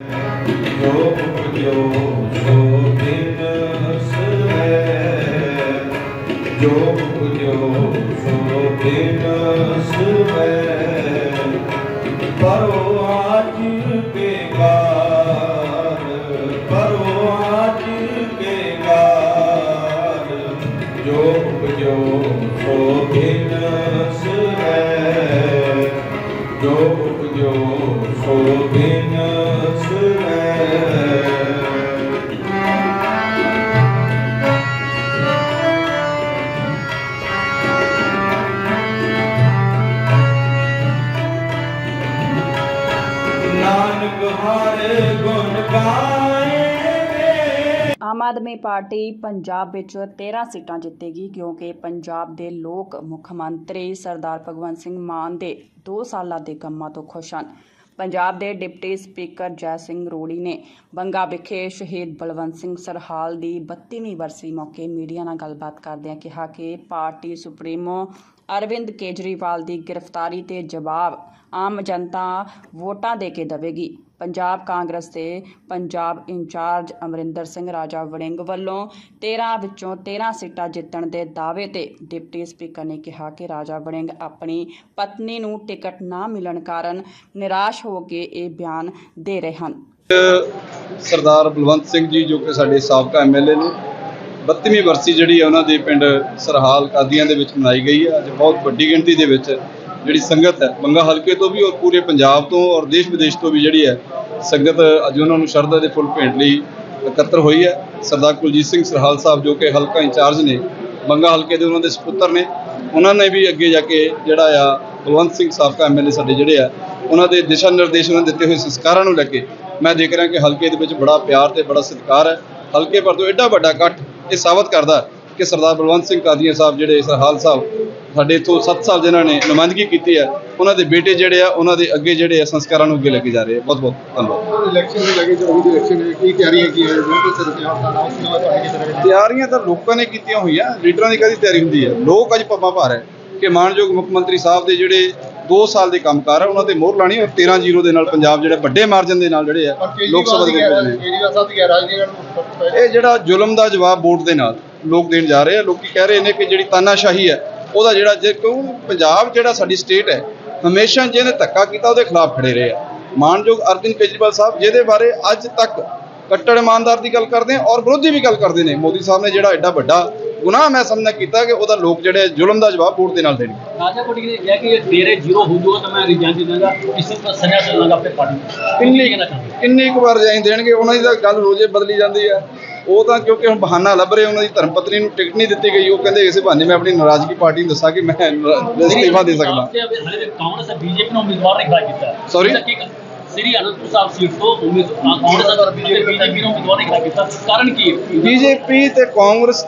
ਜੋ ਉਪਜੋ ਸੋ ਦਿਨ ਸਵੈ ਜੋ ਉਪਜੋ ਸੋ ਦਿਨ ਸਵੈ ਕਰੋ ਆਜ ਬੇਕਾਰ ਕਰੋ ਆਜ ਬੇਕਾਰ ਜੋ ਉਪਜੋ ਸੋ ਦਿਨ ਸਵੈ ਜੋ ਉਪਜੋ ਸੋ ਦਿਨ ਆਮ ਆਦਮੀ ਪਾਰਟੀ ਪੰਜਾਬ ਵਿੱਚ 13 ਸੀਟਾਂ ਜਿੱਤੇਗੀ ਕਿਉਂਕਿ ਪੰਜਾਬ ਦੇ ਲੋਕ ਮੁੱਖ ਮੰਤਰੀ ਸਰਦਾਰ ਭਗਵੰਤ ਸਿੰਘ ਮਾਨ ਦੇ 2 ਸਾਲਾਂ ਦੇ ਕੰਮਾਂ ਤੋਂ ਖੁਸ਼ ਹਨ। ਪੰਜਾਬ ਦੇ ਡਿਪਟੀ ਸਪੀਕਰ ਜੈ ਸਿੰਘ ਰੋੜੀ ਨੇ ਬੰਗਾ ਵਿਖੇ ਸ਼ਹੀਦ ਬਲਵੰਤ ਸਿੰਘ ਸਰਹਾਲ ਦੀ 32ਵੀਂ ਵਰਸੀ ਮੌਕੇ ਮੀਡੀਆ ਨਾਲ ਗੱਲਬਾਤ ਕਰਦਿਆਂ ਕਿਹਾ ਕਿ ਪਾਰਟੀ ਸੁਪਰੀਮੋ ਅਰਵਿੰਦ ਕੇਜਰੀਵਾਲ ਦੀ ਗ੍ਰਿਫਤਾਰੀ ਤੇ ਜਵਾਬ ਆਮ ਜਨਤਾ ਵੋਟਾਂ ਦੇ ਕੇ ਦੇਵੇਗੀ। ਪੰਜਾਬ ਕਾਂਗਰਸ ਦੇ ਪੰਜਾਬ ਇੰਚਾਰਜ ਅਮਰਿੰਦਰ ਸਿੰਘ ਰਾਜਾ ਵੜਿੰਗ ਵੱਲੋਂ 13 ਵਿੱਚੋਂ 13 ਸੀਟਾਂ ਜਿੱਤਣ ਦੇ ਦਾਅਵੇ ਤੇ ਡਿਪਟੀ ਸਪੀਕਰ ਨੇ ਕਿਹਾ ਕਿ ਰਾਜਾ ਵੜਿੰਗ ਆਪਣੀ ਪਤਨੀ ਨੂੰ ਟਿਕਟ ਨਾ ਮਿਲਣ ਕਾਰਨ ਨਿਰਾਸ਼ ਹੋ ਕੇ ਇਹ ਬਿਆਨ ਦੇ ਰਹੇ ਹਨ। ਸਰਦਾਰ ਬਲਵੰਤ ਸਿੰਘ ਜੀ ਜੋ ਕਿ ਸਾਡੇ ਸਾਬਕਾ ਐਮਐਲਏ ਨੇ 32ਵੀਂ ਵਰਸੀ ਜਿਹੜੀ ਹੈ ਉਹਨਾਂ ਦੇ ਪਿੰਡ ਸਰਹਾਲ ਕਾਦੀਆਂ ਦੇ ਵਿੱਚ ਮਨਾਈ ਗਈ ਹੈ। ਅੱਜ ਬਹੁਤ ਵੱਡੀ ਗਿਣਤੀ ਦੇ ਵਿੱਚ ਜਿਹੜੀ ਸੰਗਤ ਹੈ ਬੰਗਾ ਹਲਕੇ ਤੋਂ ਵੀ ਔਰ ਪੂਰੇ ਪੰਜਾਬ ਤੋਂ ਔਰ ਦੇਸ਼ ਵਿਦੇਸ਼ ਤੋਂ ਵੀ ਜਿਹੜੀ ਹੈ, ਸੰਗਤ ਅੱਜ ਉਹਨਾਂ ਨੂੰ ਸ਼ਰਧਾ ਦੇ ਫੁੱਲ ਭੇਟ ਲਈ ਇਕੱਤਰ ਹੋਈ ਹੈ। ਸਰਦਾਰ ਕੁਲਜੀਤ ਸਿੰਘ ਸਰਹਾਲ ਸਾਹਿਬ ਜੋ ਕਿ ਹਲਕਾ ਇੰਚਾਰਜ ਨੇ ਬੰਗਾ ਹਲਕੇ ਦੇ ਉਹਨਾਂ ਦੇ ਸੁਪੁੱਤਰ ਨੇ, ਉਹਨਾਂ ਨੇ ਵੀ ਅੱਗੇ ਜਾ ਕੇ ਜਿਹੜਾ ਆ, ਬਲਵੰਤ ਸਿੰਘ ਸਾਬਕਾ ਐਮਐਲਏ ਸਾਡੇ ਜਿਹੜੇ ਆ, ਉਹਨਾਂ ਦੇ ਦਿਸ਼ਾ ਨਿਰਦੇਸ਼ ਉਹਨਾਂ ਦਿੱਤੇ ਹੋਏ ਸੰਸਕਾਰਾਂ ਨੂੰ ਲੈ ਕੇ, ਮੈਂ ਦੇਖ ਰਿਹਾ ਕਿ ਹਲਕੇ ਦੇ ਵਿੱਚ ਬੜਾ ਪਿਆਰ ਤੇ ਬੜਾ ਸਤਿਕਾਰ ਹੈ। ਹਲਕੇ ਪਰ ਤੋਂ ਐਡਾ ਵੱਡਾ ਇਕੱਠ ਇਹ ਸਾਬਤ ਕਰਦਾ ਕਿ ਸਰਦਾਰ ਬਲਵੰਤ ਸਿੰਘ ਕਾਦੀਆਂ ਸਾਹਿਬ ਜਿਹੜੇ ਸਰਹਾਲ ਸਾਹਿਬ ਸਾਡੇ ਇਥੋਂ 7 ਸਾਲ ਜਿਨ੍ਹਾਂ ਨੇ ਨੁਮਾਇੰਦਗੀ ਕੀਤੀ ਹੈ ਉਹਨਾਂ ਦੇ ਬੇਟੇ ਜਿਹੜੇ ਆ ਉਹਨਾਂ ਦੇ ਅੱਗੇ ਜਿਹੜੇ ਆ ਸੰਸਕਾਰਾਂ ਨੂੰ ਅੱਗੇ ਲੈ ਕੇ ਜਾ ਰਹੇ ਆ। ਬਹੁਤ ਬਹੁਤ ਧੰਨਵਾਦ। ਇਲੈਕਸ਼ਨ ਦੇ ਲੱਗੇ ਜੋ ਵੀ ਇਲੈਕਸ਼ਨ ਹੈ ਕੀ ਤਿਆਰੀਆਂ ਕੀ ਹੈ ਤੇ ਤਿਆਰੀਆਂ ਲੋਕਾਂ ਨੇ ਕੀਤੀਆਂ ਹੋਈਆਂ ਲੀਡਰਾਂ ਦੀ ਕਾਹਦੀ ਤਿਆਰੀ ਹੁੰਦੀ ਹੈ? ਲੋਕ ਅੱਜ ਪੱਪਾ ਭਾਰ ਹੈ ਕਿ ਮਾਨਯੋਗ ਮੁੱਖ ਮੰਤਰੀ ਸਾਹਿਬ ਦੇ ਜਿਹੜੇ 2 ਸਾਲ ਦੇ ਕੰਮਕਾਰ ਆ ਉਹਨਾਂ ਤੇ ਮੋਹਰ ਲਾਣੀ ਔਰ 13 ਜ਼ੀਰੋ ਦੇ ਨਾਲ ਪੰਜਾਬ ਜਿਹੜੇ ਵੱਡੇ ਮਾਰਜਨ ਦੇ ਨਾਲ ਜਿਹੜੇ ਆ ਲੋਕ ਸਭਾ ਦੇ ਇਹ ਜਿਹੜਾ ਜ਼ੁਲਮ ਦਾ ਜਵਾਬ ਵੋਟ ਦੇ ਨਾਲ ਲੋਕ ਦੇਣ ਜਾ ਰਹੇ ਆ ਲੋਕੀ ਕਹਿ ਰਹੇ ਨੇ ਕਿ ਜਿਹੜੀ ਤਾਨਾਸ਼ਾਹੀ ਹੈ ਉਹਦਾ ਜਿਹੜਾ ਜੇ ਕਿਉਂ ਪੰਜਾਬ ਜਿਹੜਾ ਸਾਡੀ ਸਟੇਟ ਹੈ ਹਮੇਸ਼ਾ ਜਿਹਨੇ ਧੱਕਾ ਕੀਤਾ ਉਹਦੇ ਖਿਲਾਫ ਖੜੇ ਰਹੇ ਆ। ਮਾਨਯੋਗ ਅਰਵਿੰਦ ਕੇਜਰੀਵਾਲ ਸਾਹਿਬ ਜਿਹਦੇ ਬਾਰੇ ਅੱਜ ਤੱਕ ਕੱਟੜ ਇਮਾਨਦਾਰ ਦੀ ਗੱਲ ਕਰਦੇ ਆ ਔਰ ਵਿਰੋਧੀ ਵੀ ਗੱਲ ਕਰਦੇ ਨੇ। ਮੋਦੀ ਸਾਹਿਬ ਨੇ ਜਿਹੜਾ ਐਡਾ ਵੱਡਾ ਗੁਨਾਹ ਮੈਂ ਸਮਝਣਾ ਕੀਤਾ ਕਿ ਉਹਦਾ ਲੋਕ ਜਿਹੜੇ ਜ਼ੁਲਮ ਦਾ ਜਵਾਬ ਵੋਟ ਦੇ ਨਾਲ ਦੇਣਗੇ। ਰਾਜਾ ਕੋਟੀ ਨੇ ਕਿਹਾ ਕਿ ਇਹ ਡੇਰੇ ਜ਼ੀਰੋ ਹੋ ਜਾਊਗਾ ਤਾਂ ਮੈਂ ਰਿਜਾਈਨ ਦੇ ਦਾਂਗਾ ਇਸ ਨੂੰ ਸੰਨਿਆਸ ਲਾਂਗਾ ਆਪਣੇ ਪਾਰਟੀ ਕਿੰਨੇ ਕਿੰਨੇ ਇੱਕ ਵਾਰ ਰਿਜਾਈਨ ਦੇਣਗੇ ਉਹਨਾਂ ਦੀ ਤਾਂ ਗੱਲ ਰੋਜ਼ੇ ਬਦਲੀ ਜਾਂਦੀ ਹੈ। ਉਹ ਤਾਂ ਕਿਉਂਕਿ ਹੁਣ ਬਹਾਨਾ ਲੱਭ ਰਹੇ ਉਹਨਾਂ ਦੀ ਧਰਮ ਪਤਨੀ ਨੂੰ ਟਿਕਟ ਨਹੀਂ ਦਿੱਤੀ ਗਈ ਉਹ ਕਹਿੰਦੇ ਇਸੇ ਬਹਾਨੇ ਮੈਂ ਆਪਣੀ ਨਾਰਾਜ਼ਗੀ ਪਾਰਟੀ ਨੂੰ ਦੱਸਾਂ ਕਿ ਮੈਂ ਅਸਤੀਫਾ ਦੇ ਸਕਦਾ। ਕਾਂਗਰਸ ਬੀਜੇਪੀ ਤੇ ਕਾਂਗਰਸ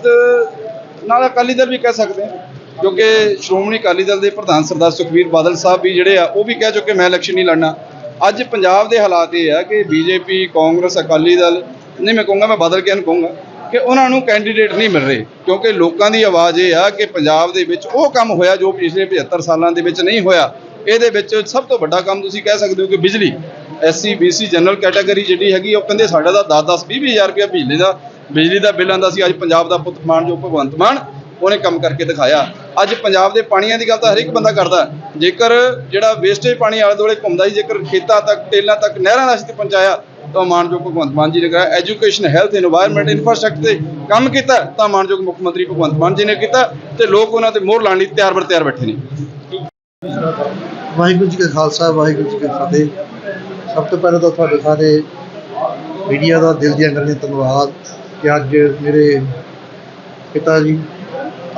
ਨਾਲ ਅਕਾਲੀ ਦਲ ਵੀ ਕਹਿ ਸਕਦੇ ਹਾਂ ਕਿਉਂਕਿ ਸ਼੍ਰੋਮਣੀ ਅਕਾਲੀ ਦਲ ਦੇ ਪ੍ਰਧਾਨ ਸਰਦਾਰ ਸੁਖਬੀਰ ਬਾਦਲ ਸਾਹਿਬ ਵੀ ਜਿਹੜੇ ਆ ਉਹ ਵੀ ਕਹਿ ਚੁੱਕੇ ਮੈਂ ਇਲੈਕਸ਼ਨ ਨਹੀਂ ਲੜਨਾ। ਅੱਜ ਪੰਜਾਬ ਦੇ ਹਾਲਾਤ ਇਹ ਆ ਕਿ ਬੀਜੇਪੀ ਕਾਂਗਰਸ ਅਕਾਲੀ ਦਲ ਨਹੀਂ, ਮੈਂ ਕਹੂੰਗਾ, ਮੈਂ ਬਾਦਲ ਕਿਹਨ ਕਹੂੰਗਾ ਕਿ ਉਹਨਾਂ ਨੂੰ ਕੈਂਡੀਡੇਟ ਨਹੀਂ ਮਿਲ ਰਹੇ, ਕਿਉਂਕਿ ਲੋਕਾਂ ਦੀ ਆਵਾਜ਼ ਇਹ ਆ ਕਿ ਪੰਜਾਬ ਦੇ ਵਿੱਚ ਉਹ ਕੰਮ ਹੋਇਆ ਜੋ ਪਿਛਲੇ 75 ਸਾਲਾਂ ਦੇ ਵਿੱਚ ਨਹੀਂ ਹੋਇਆ। ਇਹਦੇ ਵਿੱਚ ਸਭ ਤੋਂ ਵੱਡਾ ਕੰਮ ਤੁਸੀਂ ਕਹਿ ਸਕਦੇ ਹੋ ਕਿ ਬਿਜਲੀ। ਐਸਸੀ ਬੀਸੀ ਜਨਰਲ ਕੈਟਾਗਰੀ ਜਿਹੜੀ ਹੈਗੀ, ਉਹ ਕਹਿੰਦੇ ਸਾਡਾ ਦਾ 10 10 20 ਹਜ਼ਾਰ ਰੁਪਇਆ ਬਿਜਲੀ ਦਾ ਬਿਜਲੀ ਦਾ ਬਿੱਲ ਆਂਦਾ ਸੀ, ਅੱਜ ਪੰਜਾਬ ਦਾ ਪੁੱਤ ਮਾਨ ਜੋ ਭਗਵੰਤ ਮਾਨ, ਉਹਨੇ ਕੰਮ ਕਰਕੇ ਦਿਖਾਇਆ। ਅੱਜ ਪੰਜਾਬ ਦੇ ਪਾਣੀਆਂ ਦੀ ਗੱਲ ਤਾਂ ਹਰ ਇੱਕ ਬੰਦਾ ਕਰਦਾ। ਜੇਕਰ ਜਿਹੜਾ ਵੇਸਟੇਜ ਪਾਣੀ ਆਲੇ ਦੁਆਲੇ ਘੁੰਮਦਾ ਸੀ, ਜੇਕਰ ਖੇਤਾਂ ਤੱਕ, ਟੇਲਾਂ ਤੱਕ, ਨਹਿਰਾਂ ਨਾਲ ਤੇ ਪਹੁੰਚਾਇਆ ਤਾਂ ਮਾਨਯੋਗ ਭਗਵੰਤ ਮਾਨ ਜੀ ਨੇ ਕਿਹਾ ਐਜੂਕੇਸ਼ਨ ਹੈਲਥ এনवायरमेंट ਇਨਫਰਾਸਟ੍ਰਕਚਰ ਤੇ ਕੰਮ ਕੀਤਾ, ਤਾਂ ਮਾਨਯੋਗ ਮੁੱਖ ਮੰਤਰੀ ਭਗਵੰਤ ਮਾਨ ਜੀ ਨੇ ਕੀਤਾ ਤੇ ਲੋਕ ਉਹਨਾਂ ਤੇ ਮੋਹਰ ਲਾਣ ਲਈ ਤਿਆਰ ਬਰ ਤਿਆਰ ਬੈਠੇ ਨੇ। ਵਾਹਿਗੁਰੂ ਜੀ ਕਾ ਖਾਲਸਾ, ਵਾਹਿਗੁਰੂ ਜੀ ਕੀ ਫਤਿਹ। ਸਭ ਤੋਂ ਪਹਿਲਾਂ ਤਾਂ ਤੁਹਾਡੇ ਸਾਰੇ ਮੀਡੀਆ ਦਾ ਦਿਲ ਦੀਆਂ ਗੱਲਾਂ ਧੰਨਵਾਦ ਕਿ ਅੱਜ ਮੇਰੇ ਪਿਤਾ ਜੀ,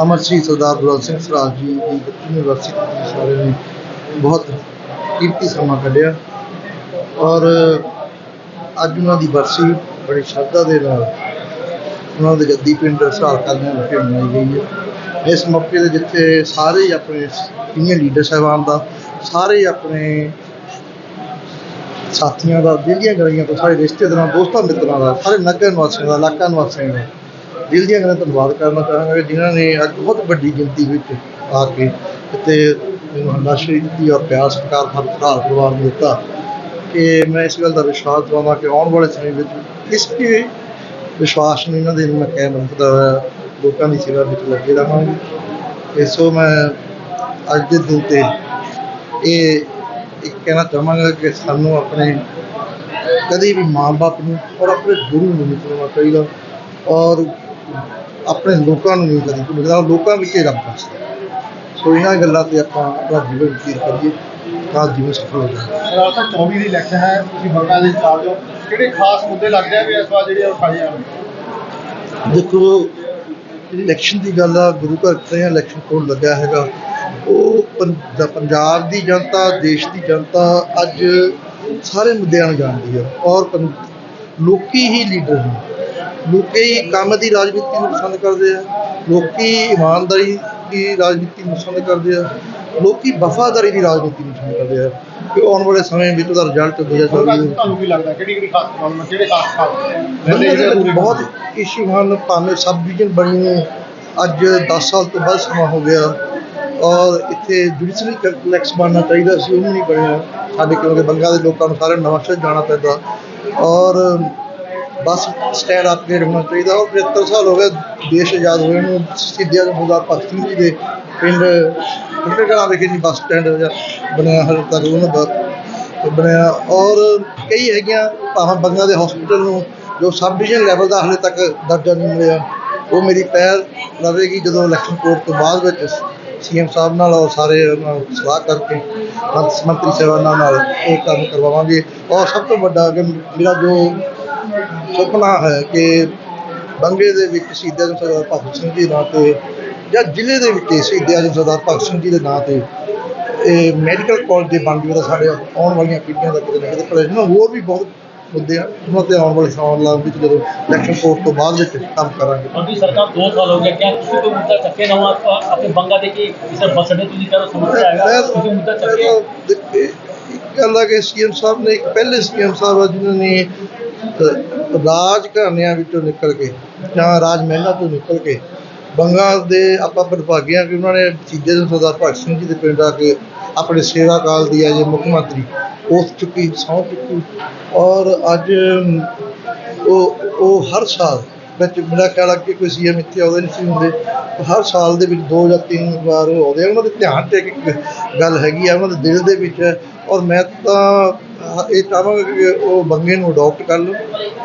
ਅਮਰ ਸਿੰਘ ਸਰਦਾਰ ਗੁਲਾਬ ਸਿੰਘ ਸਰਾਜ ਜੀ ਦੀ ਬੱਚੀ ਯੂਨੀਵਰਸਿਟੀ ਦੇ ਸਾਰੇ ਨੇ ਬਹੁਤ ਕੀਮਤੀ ਸਮਾਂ ਕੱਢਿਆ। ਔਰ ਅੱਜ ਉਹਨਾਂ ਦੀ ਬਰਸੀ ਬੜੀ ਸ਼ਰਧਾ ਦੇ ਨਾਲ ਉਹਨਾਂ ਦੇ ਜੱਦੀ ਪਿੰਡ ਸਹਾਰ ਕਰਨੇ ਵਿਖੇ ਮਨਾਈ ਗਈ ਹੈ। ਇਸ ਮੌਕੇ ਤੇ ਜਿੱਥੇ ਸਾਰੇ ਆਪਣੇ ਸੀਨੀਅਰ ਲੀਡਰ ਸਾਹਿਬਾਨ ਦਾ, ਸਾਰੇ ਆਪਣੇ ਸਾਥੀਆਂ ਦਾ, ਦਿਲ ਦੀਆਂ ਗਲੀਆਂ ਤੋਂ ਸਾਰੇ ਰਿਸ਼ਤੇਦਾਰਾਂ, ਦੋਸਤਾਂ ਮਿੱਤਰਾਂ ਦਾ, ਸਾਰੇ ਨਗਰ ਨਿਵਾਸੀਆਂ ਦਾ, ਇਲਾਕਾ ਨਿਵਾਸੀਆਂ ਦਾ ਦਿਲ ਦੀਆਂ ਗਲੀਆਂ ਧੰਨਵਾਦ ਕਰਨਾ ਚਾਹਾਂਗਾ ਕਿ ਜਿਨ੍ਹਾਂ ਨੇ ਅੱਜ ਬਹੁਤ ਵੱਡੀ ਗਿਣਤੀ ਵਿੱਚ ਆ ਕੇ ਇੱਥੇ ਮੈਨੂੰ ਹੰਡਾਸ਼ਰੀ ਦਿੱਤੀ ਔਰ ਪਿਆਰ ਸਤਿਕਾਰ ਹਰ ਭਰਾ ਪਰਿਵਾਰ ਨੂੰ ਦਿੱਤਾ। ਕਿ ਮੈਂ ਇਸ ਗੱਲ ਦਾ ਵਿਸ਼ਵਾਸ ਦਵਾਵਾਂ ਕਿ ਆਉਣ ਵਾਲੇ ਸਮੇਂ ਵਿੱਚ ਇਸ ਵੀ ਵਿਸ਼ਵਾਸ ਨੂੰ ਇਹਨਾਂ ਦੇ ਮੈਂ ਕਾਇਮ ਰੱਖਦਾ ਲੋਕਾਂ ਦੀ ਸੇਵਾ ਵਿੱਚ ਲੱਗੇ ਰਹਾਂਗੇ। ਤੇ ਸੋ ਮੈਂ ਅੱਜ ਦੇ ਦਿਨ ਤੇ ਇਹ ਇੱਕ ਕਹਿਣਾ ਚਾਹਾਂਗਾ ਕਿ ਸਾਨੂੰ ਆਪਣੇ ਕਦੇ ਵੀ ਮਾਂ-ਬਾਪ ਨੂੰ ਔਰ ਆਪਣੇ ਗੁਰੂ ਨੂੰ ਨਹੀਂ ਭੁੱਲਣਾ ਚਾਹੀਦਾ ਔਰ ਆਪਣੇ ਲੋਕਾਂ ਨੂੰ ਨਹੀਂ ਕਦੇ ਭੁੱਲਣਾ ਲੋਕਾਂ ਵਿੱਚ ਹੀ ਰੱਬ ਵਸਦਾ ਸੋ ਇਹਨਾਂ ਗੱਲਾਂ ਤੇ ਆਪਾਂ ਆਪਣਾ ਜੀਵਨ ਬਤੀਤ ਕਰੀਏ। ਤਾਂ ਜੀਵਨ ਸਫਲ ਹੋ ਜਾਏ ਰਾਸਤਾ 24 ਦੀ ਇਲੈਕਸ਼ਨ ਹੈ ਤੁਸੀਂ ਬੰਗਲਾਦੇਸ਼ ਚ ਆ ਜਾਓ ਕਿਹੜੇ ਖਾਸ ਮੁੱਦੇ ਲੱਗਦੇ ਆ ਵੀ ਇਸ ਵਾਰ ਜਿਹੜੇ ਉਠਾਏ ਜਾਣ ਦੇਖੋ ਇਲੈਕਸ਼ਨ ਦੀ ਗੱਲ ਆ ਗੁਰੂ ਘਰ ਤੇ ਇਲੈਕਸ਼ਨ ਕੋਲ ਲੱਗਿਆ ਹੈਗਾ। ਉਹ ਪੰਜ- ਪੰਜਾਬ ਦੀ ਜਨਤਾ ਦੇਸ਼ ਦੀ ਜਨਤਾ ਅੱਜ ਸਾਰੇ ਮੁੱਦਿਆਂ ਨੂੰ ਜਾਣਦੀ ਹੈ ਔਰ ਲੋਕੀ ਹੀ ਲੀਡਰ ਨੇ। ਲੋਕੀ ਹੀ ਕੰਮ ਦੀ ਰਾਜਨੀਤੀ ਨੂੰ ਪਸੰਦ ਕਰਦੇ ਆ। ਲੋਕੀ ਇਮਾਨਦਾਰੀ ਦੀ ਰਾਜਨੀਤੀ ਨੂੰ ਪਸੰਦ ਕਰਦੇ ਆ। ਲੋਕੀ ਵਫਾਦਾਰੀ ਦੀ ਰਾਜਨੀਤੀ ਨੂੰ ਕਰਦੇ ਆ। ਕਿ ਆਉਣ ਵਾਲੇ ਸਮੇਂ ਵਿੱਚ ਉਹਦਾ ਰਿਜ਼ਲਟ ਹੁਣ ਤੱਕ 2024 ਤੁਹਾਨੂੰ ਕੀ ਲੱਗਦਾ ਕਿਹੜੀ ਕਿਹੜੀ ਖਾਸ ਪ੍ਰੋਬਲਮ ਕਿਹੜੇ ਖਾਸ ਖਾਸ ਬਹੁਤ ਇਸ਼ੂ ਹਨ। ਭਾਵੇਂ ਸਬ ਡਿਵੀਜ਼ਨ ਬਣੀ ਨੂੰ ਅੱਜ 10 ਸਾਲ ਤੋਂ ਵੱਧ ਸਮਾਂ ਹੋ ਗਿਆ ਔਰ ਇੱਥੇ ਜੁਡੀਸ਼ਰੀ ਕੰਪਲੈਕਸ ਬਣਨਾ ਚਾਹੀਦਾ ਸੀ ਉਹ ਨਹੀਂ ਬਣਿਆ। ਸਾਡੇ ਕਿਉਂਕਿ ਬੰਗਾ ਦੇ ਲੋਕਾਂ ਨੂੰ ਸਾਰਿਆਂ ਨੂੰ ਨਵਾਂ ਸ਼ਹਿਰ ਜਾਣਾ ਪੈਂਦਾ। ਔਰ ਬੱਸ ਸਟੈਂਡ ਅਪਗ੍ਰੇਡ ਹੋਣਾ ਚਾਹੀਦਾ। ਔਰ 75 ਸਾਲ ਹੋ ਗਏ, ਦੇਸ਼ ਆਜ਼ਾਦ ਹੋਏ ਨੂੰ ਸਿੱਧਿਆ ਸਰਦਾਰ ਭਗਤ ਸਿੰਘ ਜੀ ਦੇ ਪਿੰਡ ਪਿੰਡ ਕਲਾਂ ਵਿਖੇ ਨਹੀਂ ਬੱਸ ਸਟੈਂਡ ਬਣਿਆ ਹਰ ਤੱਕ ਉਹਨਾਂ ਦਾ ਬਣਿਆ। ਔਰ ਕਈ ਹੈਗੀਆਂ ਭਾਵੇਂ ਬੰਗਾ ਦੇ ਹਸਪੀਟਲ ਨੂੰ ਜੋ ਸਬ ਡਿਵੀਜ਼ਨ ਲੈਵਲ ਦਾ ਹਲੇ ਤੱਕ ਦਰਜਾ ਨਹੀਂ ਮਿਲਿਆ। ਉਹ ਮੇਰੀ ਪਹਿਲ ਰਹੇਗੀ ਜਦੋਂ ਇਲੈਕਸ਼ਨ ਕੋਰਟ ਤੋਂ ਬਾਅਦ ਵਿੱਚ ਸੀਐਮ ਸਾਹਿਬ ਨਾਲ ਔਰ ਸਾਰੇ ਨਾਲ ਸਲਾਹ ਕਰਕੇ ਮੰਤਰੀ ਸਾਹਿਬਾਨਾਂ ਨਾਲ ਇਹ ਕੰਮ ਕਰਵਾਵਾਂਗੇ। ਔਰ ਸਭ ਤੋਂ ਵੱਡਾ ਕਿ ਮੇਰਾ ਜੋ ਸੁਪਨਾ ਹੈ ਕਿ ਬੰਗੇ ਦੇ ਵਿੱਚ ਸ਼ਹੀਦਾਂ ਨੂੰ ਸਰਦਾਰ ਭਗਤ ਸਿੰਘ ਜੀ ਦੇ ਨਾਂ ਤੇ ਜਾਂ ਜ਼ਿਲ੍ਹੇ ਦੇ ਵਿੱਚ ਸ਼ਹੀਦਾਂ ਨੂੰ ਸਰਦਾਰ ਭਗਤ ਸਿੰਘ ਜੀ ਦੇ ਨਾਂ ਤੇ ਇਹ ਮੈਡੀਕਲ ਕਾਲਜ ਦੇ ਬਣ ਜੂਗਾ ਸਾਡੇ ਆਉਣ ਵਾਲੀਆਂ ਪੀੜ੍ਹੀਆਂ ਦਾ ਕਿਤੇ ਨਾ ਕਿਤੇ ਪ੍ਰਯੋਜਨ ਹੋਰ ਵੀ ਬਹੁਤ ਮੁੱਦੇ ਆ। ਉਹਨਾਂ ਤੇ ਆਉਣ ਵਾਲੇ ਸਾਲ ਲਾਭ ਵਿੱਚ ਜਦੋਂ ਇਲੈਕਸ਼ਨ ਕੋਰਟ ਤੋਂ ਬਾਅਦ ਵਿੱਚ ਕੰਮ ਕਰਾਂਗੇ। ਤੁਹਾਡੀ ਸਰਕਾਰ 2 ਸਾਲ ਹੋ ਗਏ। ਕਿ ਤੁਸੀਂ ਕੋਈ ਮੁੱਦਾ ਚੱਕੇ ਨਾ ਹੋ ਆਪਣੇ ਬੰਗਾ ਦੇ ਕਿ ਕਿਸੇ ਬਸ ਤੁਸੀਂ ਕਹਿੰਦੇ ਸਮੱਸਿਆ ਆਏਗਾ ਤੁਸੀਂ ਮੁੱਦਾ ਚੱਕੇ? ਗੱਲ ਆ ਕਿ ਸੀਐਮ ਸਾਹਿਬ ਨੇ ਇੱਕ ਪਹਿਲੇ ਸੀਐਮ ਸਾਹਿਬ ਜਿਹਨਾਂ ਨੇ ਰਾਜ ਘਰਾਣਿਆਂ ਵਿੱਚੋਂ ਨਿਕਲ ਕੇ ਜਾਂ ਰਾਜ ਮਹਿਲਾਂ ਤੋਂ ਨਿਕਲ ਕੇ ਬੰਗਾਲ ਦੇ ਆਪਾਂ ਵਡਭਾਗਿਆਂ ਕਿ ਉਹਨਾਂ ਨੇ ਤੀਜੇ ਦਿਨ ਸਰਦਾਰ ਭਗਤ ਸਿੰਘ ਜੀ ਦੇ ਪਿੰਡ ਆ ਕੇ ਆਪਣੇ ਸੇਵਾ ਕਾਲ ਦੀ ਅਜੇ ਮੁੱਖ ਮੰਤਰੀ ਉਸ ਚੁੱਕੀ, ਸਹੁੰ ਚੁੱਕੀ। ਔਰ ਅੱਜ, ਉਹ ਉਹ ਹਰ ਸਾਲ ਵਿੱਚ ਮੇਰਾ ਖਿਆਲ ਆ ਕਿ ਕੋਈ ਸੀਐਮ ਇੱਥੇ ਆਉਂਦੇ ਨਹੀਂ ਸੀ ਹੁੰਦੇ, ਹਰ ਸਾਲ ਦੇ ਵਿੱਚ ਦੋ ਜਾਂ ਤਿੰਨ ਵਾਰ ਉਹ ਆਉਂਦੇ ਆ। ਉਹਨਾਂ ਦੇ ਧਿਆਨ ਤੇ ਇੱਕ ਗੱਲ ਹੈਗੀ ਆ, ਉਹਨਾਂ ਦੇ ਦਿਲ ਦੇ ਵਿੱਚ। ਔਰ ਮੈਂ ਤਾਂ ਇਹ ਚਾਹਾਂਗੇ ਕਿ ਉਹ ਬੰਗੇ ਨੂੰ ਅਡਾਪਟ ਕਰ ਲਓ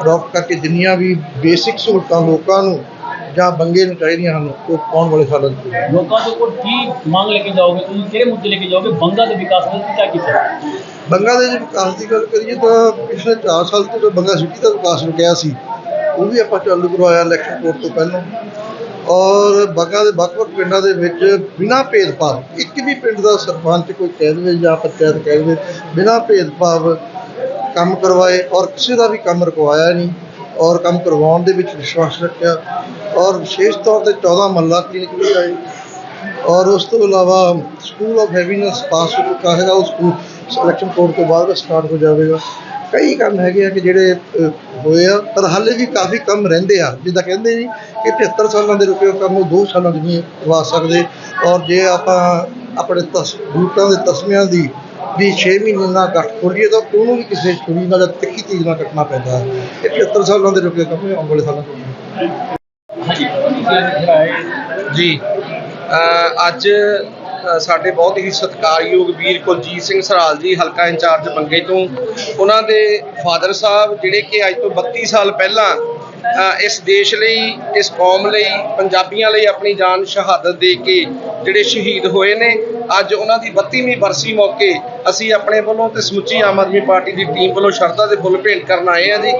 ਅਡਾਪਟ ਕਰਕੇ ਜਿੰਨੀਆਂ ਵੀ ਬੇਸਿਕ ਸਹੂਲਤਾਂ ਲੋਕਾਂ ਨੂੰ ਜਾਂ ਬੰਗੇ ਨੂੰ ਚਾਹੀਦੀਆਂ ਹਨ ਉਹ ਪਾਉਣ ਵਾਲੇ ਸਾਲਾਂ ਦੇ ਲੋਕਾਂ ਤੋਂ ਕੋਈ ਕੀ ਮੰਗ ਲੈ ਕੇ ਜਾਓਗੇ? ਤੁਸੀਂ ਕਿਹੜੇ ਮੁੱਦੇ ਲੈ ਕੇ ਜਾਓਗੇ? ਬੰਗਾ ਦੇ ਵਿਕਾਸ ਦਾ ਕੀ ਕੀਤਾ ਬੰਗਾ ਦੇ ਵਿਕਾਸ ਦੀ ਗੱਲ ਕਰੀਏ ਤਾਂ ਪਿਛਲੇ 4 ਸਾਲ ਤੋਂ ਜੋ ਬੰਗਾ ਸਿਟੀ ਦਾ ਵਿਕਾਸ ਰੁਕਿਆ ਸੀ। ਉਹ ਵੀ ਆਪਾਂ ਚਾਲੂ ਕਰਵਾਇਆ ਇਲੈਕਸ਼ਨ ਕੋਰਟ ਤੋਂ ਪਹਿਲਾਂ। ਔਰ ਬੰਗਾ ਦੇ ਵੱਖ-ਵੱਖ ਪਿੰਡਾਂ ਦੇ ਵਿੱਚ ਬਿਨਾਂ ਭੇਦਭਾਵ, ਇੱਕ ਵੀ ਪਿੰਡ ਦਾ ਸਰਪੰਚ ਕੋਈ ਕਹਿ ਦੇਵੇ ਜਾਂ ਪੰਚਾਇਤ ਕਹਿ ਦੇਵੇ, ਬਿਨਾਂ ਭੇਦਭਾਵ ਕੰਮ ਕਰਵਾਏ ਔਰ ਕਿਸੇ ਦਾ ਵੀ ਕੰਮ ਰੁਕਵਾਇਆ ਨਹੀਂ ਔਰ ਕੰਮ ਕਰਵਾਉਣ ਦੇ ਵਿੱਚ ਵਿਸ਼ਵਾਸ ਰੱਖਿਆ ਔਰ ਵਿਸ਼ੇਸ਼ ਤੌਰ ਤੇ 14 ਮਹੱਲਾ ਕਲੀਨਿਕ ਵੀ ਆਏ ਔਰ ਉਸ ਤੋਂ ਇਲਾਵਾ ਸਕੂਲ ਆਫ ਹੈਵੀਨੈਸ ਪਾਸ ਹੋ ਚੁੱਕਾ ਹੈਗਾ, ਉਹ ਸਕੂਲ ਸਿਲੈਕਸ਼ਨ ਕੋਰਟ ਤੋਂ ਬਾਅਦ ਸਟਾਰਟ ਹੋ ਜਾਵੇਗਾ। ਕਈ ਕੰਮ ਹੈਗੇ ਆ ਕਿ ਜਿਹੜੇ ਅ, ਹੋਏ ਆ ਪਰ ਹਾਲੇ ਵੀ ਕਾਫੀ ਕੰਮ ਰਹਿੰਦੇ ਆ। ਜਿੱਦਾਂ ਕਹਿੰਦੇ ਜੀ ਕਿ 73 ਸਾਲਾਂ ਦੇ ਰੁਕੇ ਹੋਏ ਕੰਮ ਉਹ 2 ਸਾਲਾਂ 'ਚ ਨਹੀਂ ਕਰਵਾ ਸਕਦੇ। ਔਰ ਜੇ ਆਪਾਂ ਆਪਣੇ ਤਸ ਬੂਟਾਂ ਦੇ ਤਸਮਿਆਂ ਦੀ ਵੀ 6 ਮਹੀਨੇ ਨਾਲ ਗੱਠ ਖੋਲੀਏ ਤਾਂ ਉਹਨੂੰ ਵੀ ਕਿਸੇ ਛੁਰੀ ਨਾਲ ਜਾਂ ਤਿੱਖੀ ਚੀਜ਼ ਨਾਲ ਕੱਟਣਾ ਪੈਂਦਾ। ਹੈ ਇਹ 73 ਸਾਲਾਂ ਦੇ ਰੁਕੇ ਹੋਏ ਕੰਮ ਇਹ ਆਉਣ ਵਾਲੇ ਸਾਲਾਂ 'ਚ ਹੋਣਗੇ। ਜੀ। ਅ, ਅੱਜ ਸਾਡੇ ਬਹੁਤ ਹੀ ਸਤਿਕਾਰਯੋਗ ਵੀਰ ਕੁਲਜੀਤ ਸਿੰਘ ਸਰਾਲ ਜੀ, ਹਲਕਾ ਇੰਚਾਰਜ ਬੰਗੇ ਤੋਂ। ਉਹਨਾਂ ਦੇ ਫਾਦਰ ਸਾਹਿਬ, ਜਿਹੜੇ ਕਿ ਅੱਜ ਤੋਂ 32 ਸਾਲ ਪਹਿਲਾਂ ਇਸ ਦੇਸ਼ ਲਈ, ਇਸ ਕੌਮ ਲਈ, ਪੰਜਾਬੀਆਂ ਲਈ ਆਪਣੀ ਜਾਨ ਸ਼ਹਾਦਤ ਦੇ ਕੇ ਜਿਹੜੇ ਸ਼ਹੀਦ ਹੋਏ ਨੇ, ਅੱਜ ਉਹਨਾਂ ਦੀ 32ਵੀਂ ਬਰਸੀ ਮੌਕੇ ਅਸੀਂ ਆਪਣੇ ਵੱਲੋਂ ਤੇ ਸਮੁੱਚੀ ਆਮ ਆਦਮੀ ਪਾਰਟੀ ਦੀ ਟੀਮ ਵੱਲੋਂ ਸ਼ਰਧਾ ਦੇ ਫੁੱਲ ਭੇਂਟ ਕਰਨ ਆਏ ਹਾਂ ਜੀ।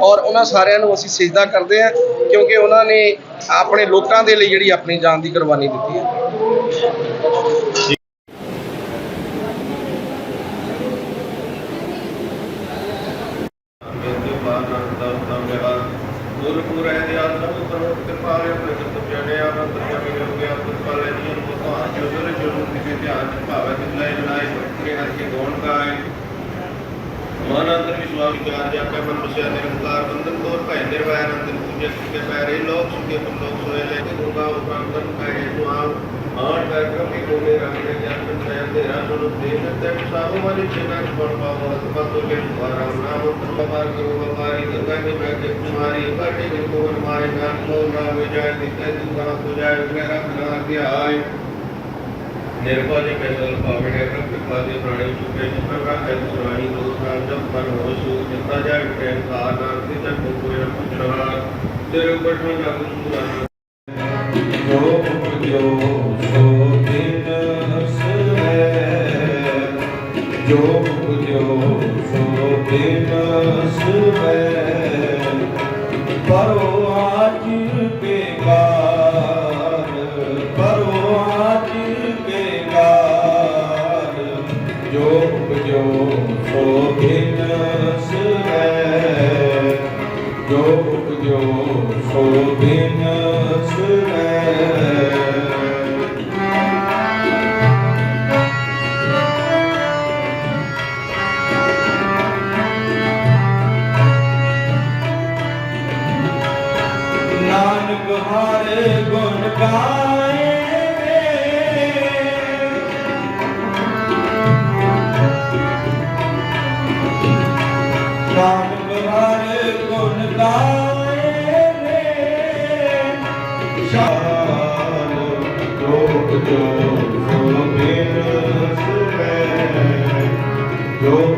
ਔਰ ਉਹਨਾਂ ਸਾਰਿਆਂ ਨੂੰ ਅਸੀਂ ਸਜਦਾ ਕਰਦੇ ਹਾਂ, ਕਿਉਂਕਿ ਉਹਨਾਂ ਨੇ ਆਪਣੇ ਲੋਕਾਂ ਦੇ ਲਈ ਜਿਹੜੀ ਆਪਣੀ ਜਾਨ ਦੀ ਕੁਰਬਾਨੀ ਦਿੱਤੀ ਹੈ। ਗੁਰਪੁਰ ਹੈ ਦੇ ਆਪ ਸਭ ਪ੍ਰਭ ਕਿਰਪਾ ਹੈ ਪ੍ਰਗਟ ਪਿਆਰੇ ਆਪ ਅੰਤਰਿਆ ਵੀ ਹੋ ਗਿਆ ਕਿਰਪਾ ਲੈ ਜੀ ਨੂੰ ਤਾਂ ਜੋ ਜੋ ਜੋ ਕਿਸੇ ਧਿਆਨ ਚ ਭਾਵੇ, ਜਿੰਨਾ ਇਨਾਈ ਬਖਰੇ ਹਰ ਕੇ ਗੌਣ ਕਾ ਹੈ ਮਨ ਅੰਦਰ ਵਿਸ਼ਵਾਸ ਕਰ ਜਾ ਕੇ ਮਨ ਬਸਿਆ ਨਿਰੰਕਾਰ ਬੰਦਨ ਤੋਰ ਭੈ ਨਿਰਵੈਰ ਅੰਦਰ ਪੂਜਾ ਕੇ ਪੈਰੇ ਲੋਕ ਸੁਖੇ ਪਰਲੋਕ ਸੋਏ ਲੈ ਗੁਰੂ ਦਾ ਉਪਾਂਤਨ ਕਹੇ ਜੋ ਆਪ ਨਿਰਭਉ ਜੀ ਕੈਸਲ ਪਾਵਨ ਹੈ ਪ੍ਰਭ ਕਿਰਪਾ ਦੇ ਪ੍ਰਾਣੀ ਚੁਕੇ ਜੀ ਪ੍ਰਭਾ ਹੈ ਸੁਰਾਈ ਦੋਸ ਨਾਮ ਜਪ ਪਰ ਹੋ ਸੂ ਜਿੰਦਾ ਜਾ ਕੇ ਕਾਰ ਨਾਮ ਤੇ ਜਪ ਕੋਈ ਰਬ ਚਰਾ ਤੇਰੇ ਉਪਰ ਨਾ ਕੁਛ ਨਾ ਜੋ ਜੋ Yo